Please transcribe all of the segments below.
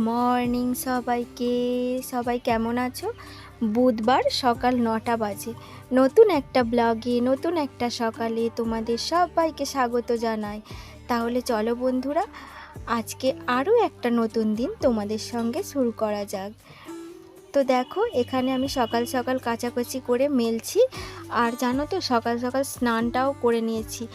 Morning সবাইকে। সবাই কেমন আছো? বুধবার সকাল নটা বাজে। নতুন একটা ব্লগে, নতুন একটা সকালে তোমাদের সবাইকে স্বাগত জানাই। তাহলে চলো বন্ধুরা, আজকে আরও একটা নতুন দিন তোমাদের সঙ্গে শুরু করা যাক। তো দেখো, এখানে আমি সকাল সকাল কাচাকুচি করে মেলছি। আর জানো তো, সকাল সকাল স্নানটাও করে নিয়েছি।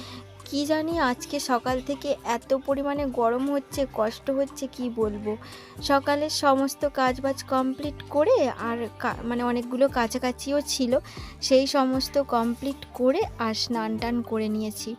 কি জানি আজকে সকাল থেকে এত পরিমাণে গরম হচ্ছে, কষ্ট হচ্ছে, কি বলব? সকালে সমস্ত কাজবাজ কমপ্লিট করে আর মানে অনেকগুলো কাছাকাছিও ছিল, সেই সমস্ত কমপ্লিট করে আর স্নান টান করে নিয়েছি।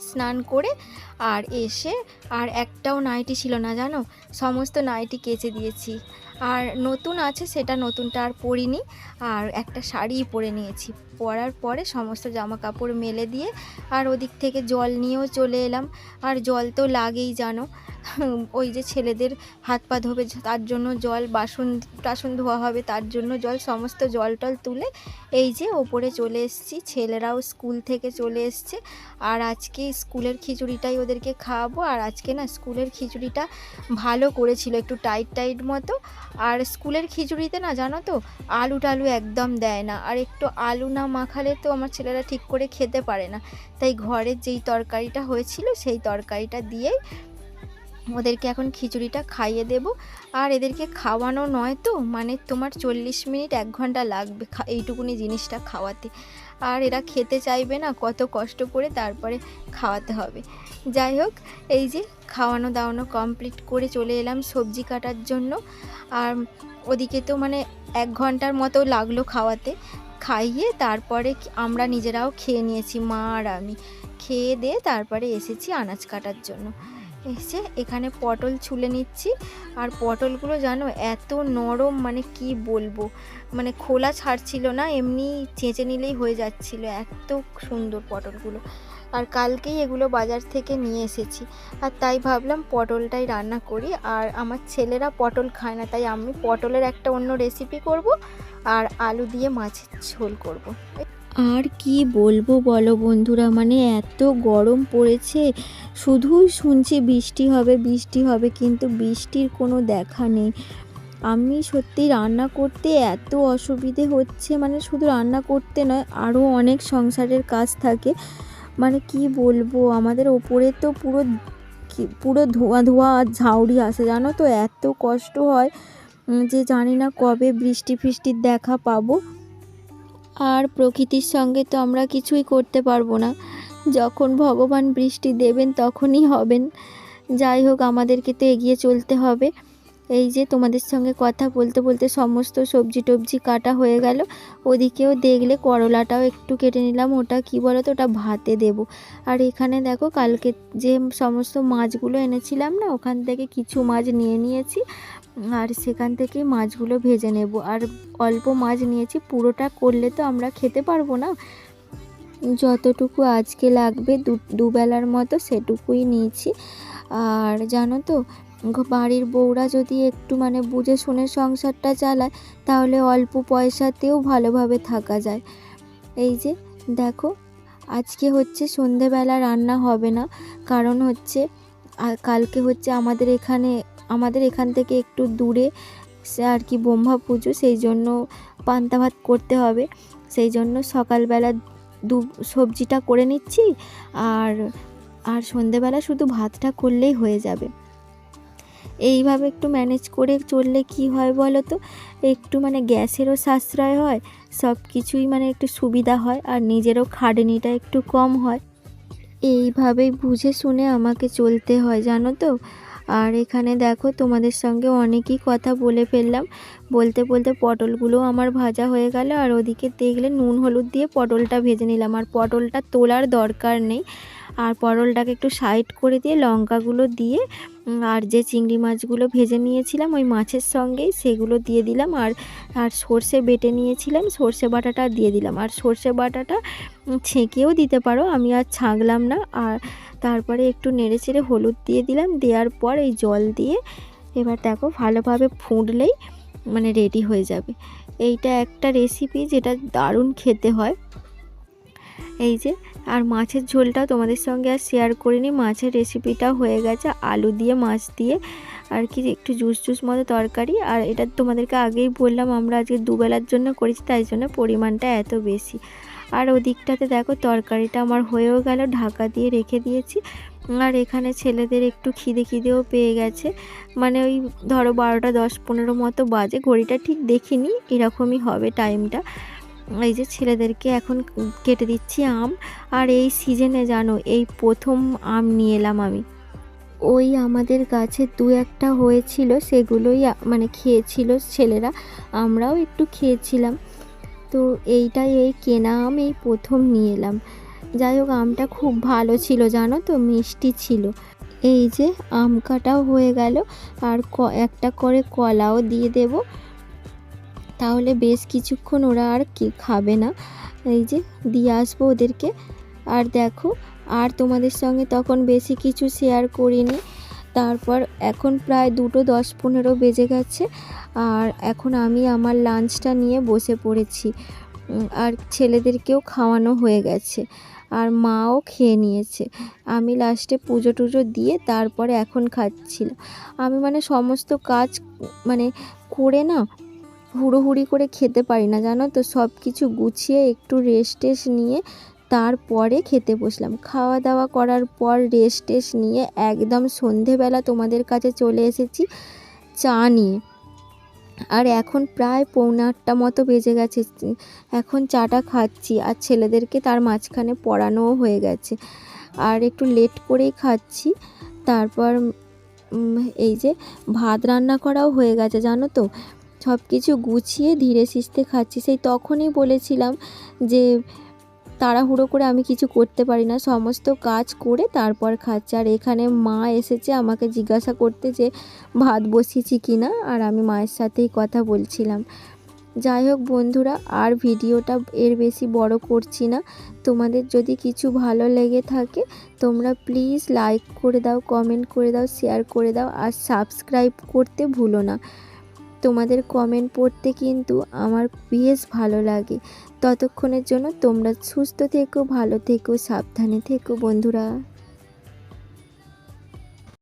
স্নান করে আর এসে আর একটাও নাইটি ছিল না, জানো? সমস্ত নাইটি কেচে দিয়েছি। আর নতুন আছে, সেটা নতুনটা আর পরিনি। আর একটা শাড়ি পরে নিয়েছি। পরার পরে সমস্ত জামা কাপড় মেলে দিয়ে আর ওদিক থেকে জল নিয়েও চলে এলাম। আর জল তো লাগেই, জানো? ওই যে ছেলেদের হাত পা ধোবে, তার জন্য জল, বাসন টাসন ধোয়া হবে, তার জন্য জল, সমস্ত জল টল তুলে এই যে ওপরে চলে এসেছি। ছেলেরাও স্কুল থেকে চলে এসছে। আর আজকে স্কুলের খিচুড়িটাই ওদেরকে খাওয়াবো। আর আজকে না স্কুলের খিচুড়িটা ভালো করেছিল, একটু টাইট টাইট মতো। আর স্কুলের খিচুড়িতে না জানো তো আলু টালু একদম দেয় না। আর একটু আলু না মাখালে তো আমার ছেলেরা ঠিক করে খেতে পারে না। তাই ঘরের যেই তরকারিটা হয়েছিল, সেই তরকারিটা দিয়েই ওদেরকে এখন খিচুড়িটা খাইয়ে দেব। আর এদেরকে খাওয়ানো নয় তো মানে তোমার চল্লিশ মিনিট এক ঘণ্টা লাগবে এইটুকুনি জিনিসটা খাওয়াতে। আর এরা খেতে চাইবে না, কত কষ্ট করে তারপরে খাওয়াতে হবে। যাই হোক, এই যে খাওয়ানো দাওয়ানো কমপ্লিট করে চলে এলাম সবজি কাটার জন্য। আর ওদিকে তো মানে এক ঘণ্টার মতো লাগল খাওয়াতে। খাইয়ে তারপরে আমরা নিজেরাও খেয়ে নিয়েছি, মা আর আমি। খেয়ে দিয়ে তারপরে এসেছি আনাজ কাটার জন্য। এসে এখানে পটল ছুলে নিচ্ছি। আর পটলগুলো জানো, এত নরম মানে কি বলব? মানে খোলা ছাড়ছিল না, এমনি চেঁচে নিলেই হয়ে যাচ্ছিল, এত সুন্দর পটলগুলো। আর কালকেই এগুলো বাজার থেকে নিয়ে এসেছি। আর তাই ভাবলাম পটলটাই রান্না করি। আর আমার ছেলেরা পটল খায় না, তাই আমি পটলের একটা অন্য রেসিপি করব, আর আলু দিয়ে মাছের ঝোল করব। আর কি বলব বলো বন্ধুরা? মানে এত গরম পড়েছে। শুধুই শুনছি বৃষ্টি হবে বৃষ্টি হবে, কিন্তু বৃষ্টির কোনো দেখা নেই। আমি সত্যি রান্না করতে এত অসুবিধে হচ্ছে মানে শুধু রান্না করতে নয় আরও অনেক সংসারের কাজ থাকে। মানে কি বলব, আমাদের ওপরে তো পুরো পুরো ধোঁয়া ধোঁয়া ঝাউরি আসে, জানো তো? এত কষ্ট হয় যে জানি না কবে বৃষ্টি ফিষ্টির দেখা পাবো। আর প্রকৃতির সঙ্গে তো আমরা কিছুই করতে পারব না। যখন ভগবান বৃষ্টি দেবেন তখনই হবেন। যাই হোক, আমাদেরকে তো এগিয়ে চলতে হবে। এই যে তোমাদের সঙ্গে কথা বলতে বলতে সমস্ত সবজি টবজি কাটা হয়ে গেল। ওদিকেও দেখলে করলাটাও একটু কেটে নিলাম। ওটা কি বলো তো ওটা ভাতে দেব। আর এখানে দেখো কালকে যে সমস্ত মাছগুলো এনেছিলাম না, ওখান থেকে কিছু মাছ নিয়ে নিয়েছি। আর সেখান থেকে মাছগুলো ভেজে নেব। আর অল্প মাছ নিয়েছি। পুরোটা করলে তো আমরা খেতে পারব না। যতটুকু আজকে লাগবে দুবেলার মতো সেটুকুই নিয়েছি। আর জানো তো বাড়ির বউরা যদি একটু মানে বুঝে শুনে সংসারটা চালায়, তাহলে অল্প পয়সাতেও ভালোভাবে থাকা যায়। এই যে, দেখো, আজকে হচ্ছে সন্ধেবেলা রান্না হবে না, কারণ হচ্ছে কালকে হচ্ছে আমাদের এখানে, আমাদের এখান থেকে একটু দূরে আর কি ব্রহ্মা পুজো, সেই জন্য পান্তা ভাত করতে হবে। সেই জন্য সকালবেলা দু, সবজিটা করে নিচ্ছি, আর আর সন্ধেবেলা শুধু ভাতটা করলেই হয়ে যাবে। এইভাবে একটু ম্যানেজ করে চললে কি হয় বলো তো? একটু মানে গ্যাসেরও সাশ্রয় হয় সব কিছুই মানে একটু সুবিধা হয় আর নিজেরও খাটনিটা একটু কম হয়। এইভাবেই বুঝে শুনে আমাকে চলতে হয়, জানো তো? আর এখানে দেখো তোমাদের সঙ্গে অনেকই কথা বলে ফেললাম। বলতে বলতে পটলগুলো আমার ভাজা হয়ে গেল আর ওদিকে দেখলে নুন হলুদ দিয়ে পটলটা ভেজে নিলাম। আর পটলটা তোলার দরকার নেই। আর পরলটাকে একটু সাইড করে দিয়ে লঙ্কাগুলো দিয়ে আর যে চিংড়ি মাছগুলো ভেজে নিয়েছিলাম ওই মাছের সঙ্গেই সেগুলো দিয়ে দিলাম। আর আর সর্ষে বেটে নিয়েছিলাম, সর্ষে বাটাটা দিয়ে দিলাম। আর সর্ষে বাটাটা ছেঁকেও দিতে পারো, আমি আর ছাঁকলাম না। আর তারপরে একটু নেড়ে চেড়ে হলুদ দিয়ে দিলাম, দেওয়ার পর এই জল দিয়ে এবার দেখো ভালোভাবে ফুটলেই মানে রেডি হয়ে যাবে। এইটা একটা রেসিপি যেটা দারুণ খেতে হয়। এই যে আর মাছের ঝোলটাও তোমাদের সঙ্গে আর শেয়ার করিনি। মাছের রেসিপিটাও হয়ে গেছে, আলু দিয়ে, মাছ দিয়ে, আর কি একটু জুস জুস মতো তরকারি। আর এটা তোমাদেরকে আগেই বললাম, আমরা আজকে দুবেলার জন্য করেছি, তাই জন্য পরিমাণটা এত বেশি। আর ওদিকটাতে দেখো, তরকারিটা আমার হয়েও গেল, ঢাকা দিয়ে রেখে দিয়েছি। আর এখানে ছেলেদের একটু খিদে খিদেও পেয়ে গেছে। মানে ওই ধরো বারোটা দশ পনেরো মতো বাজে, ঘড়িটা ঠিক দেখিনি, এরকমই হবে টাইমটা এই যে ছেলেদেরকে এখন কেটে দিচ্ছি আম, আর এই সিজনে জানো, এই প্রথম আম নিয়ে এলাম আমি। ওই আমাদের গাছে দু একটা হয়েছিল, সেগুলোই মানে খেয়েছিল ছেলেরা, আমরাও একটু খেয়েছিলাম। তো এইটাই এই কেনা আম এই প্রথম নিয়ে এলাম। যাই হোক, আমটা খুব ভালো ছিল, জানো তো, মিষ্টি ছিল। এই যে আম কাটাও হয়ে গেল, আর একটা করে কলাও দিয়ে দেব। তাহলে বেশ কিছুক্ষণ ওরা আর কি খাবে না। এই যে, দিয়ে আসব ওদেরকে। আর দেখো, আর তোমাদের সঙ্গে তখন বেশি কিছু শেয়ার করিনি। তারপর এখন প্রায় দুটো দশ পনেরো বেজে গেছে। আর এখন আমি আমার লাঞ্চটা নিয়ে বসে পড়েছি। আর ছেলেদেরকেও খাওয়ানো হয়ে গেছে। আর মাও খেয়ে নিয়েছে। আমি লাস্টে পুজো টুজো দিয়ে তারপরে এখন খাচ্ছিল আমি মানে সমস্ত কাজ মানে করে না হুড়োহুড়ি করে খেতে পারি না, জানো তো? সব কিছু গুছিয়ে একটু রেস্ট টেস্ট নিয়ে তারপরে খেতে বসলাম। খাওয়া দাওয়া করার পর রেস্ট টেস্ট নিয়ে একদম সন্ধেবেলা তোমাদের কাছে চলে এসেছি চা নিয়ে। আর এখন প্রায় পৌনে আটটা মতো বেজে গেছে। এখন চাটা খাচ্ছি আর ছেলেদেরকে তার মাঝখানে পড়ানোও হয়ে গেছে। আর একটু লেট করেই খাচ্ছি। তারপর এই যে ভাত রান্না করাও হয়ে গেছে, জানো তো? সব কিছু গুছিয়ে ধীরে সিস্তে খাচ্ছি। সেই তখনই বলেছিলাম যে, তাড়াহুড়ো করে আমি কিছু করতে পারি না। সমস্ত কাজ করে তারপর খাচ্ছি। আর এখানে মা এসেছে আমাকে জিজ্ঞাসা করতে যে, ভাত বসিয়েছি কি না? আর আমি মায়ের সাথেই কথা বলছিলাম। যাই হোক বন্ধুরা, আর ভিডিওটা এর বেশি বড় করছি না। তোমাদের যদি কিছু ভালো লেগে থাকে, তোমরা প্লিজ লাইক করে দাও, কমেন্ট করে দাও, শেয়ার করে দাও, আর সাবস্ক্রাইব করতে ভুলো না। তোমাদের কমেন্ট পড়তে কিন্তু আমার বেশ ভালো লাগে। ততক্ষণের জন্য তোমরা সুস্থ থেকো, ভালো থেকো, সাবধানে থেকো বন্ধুরা।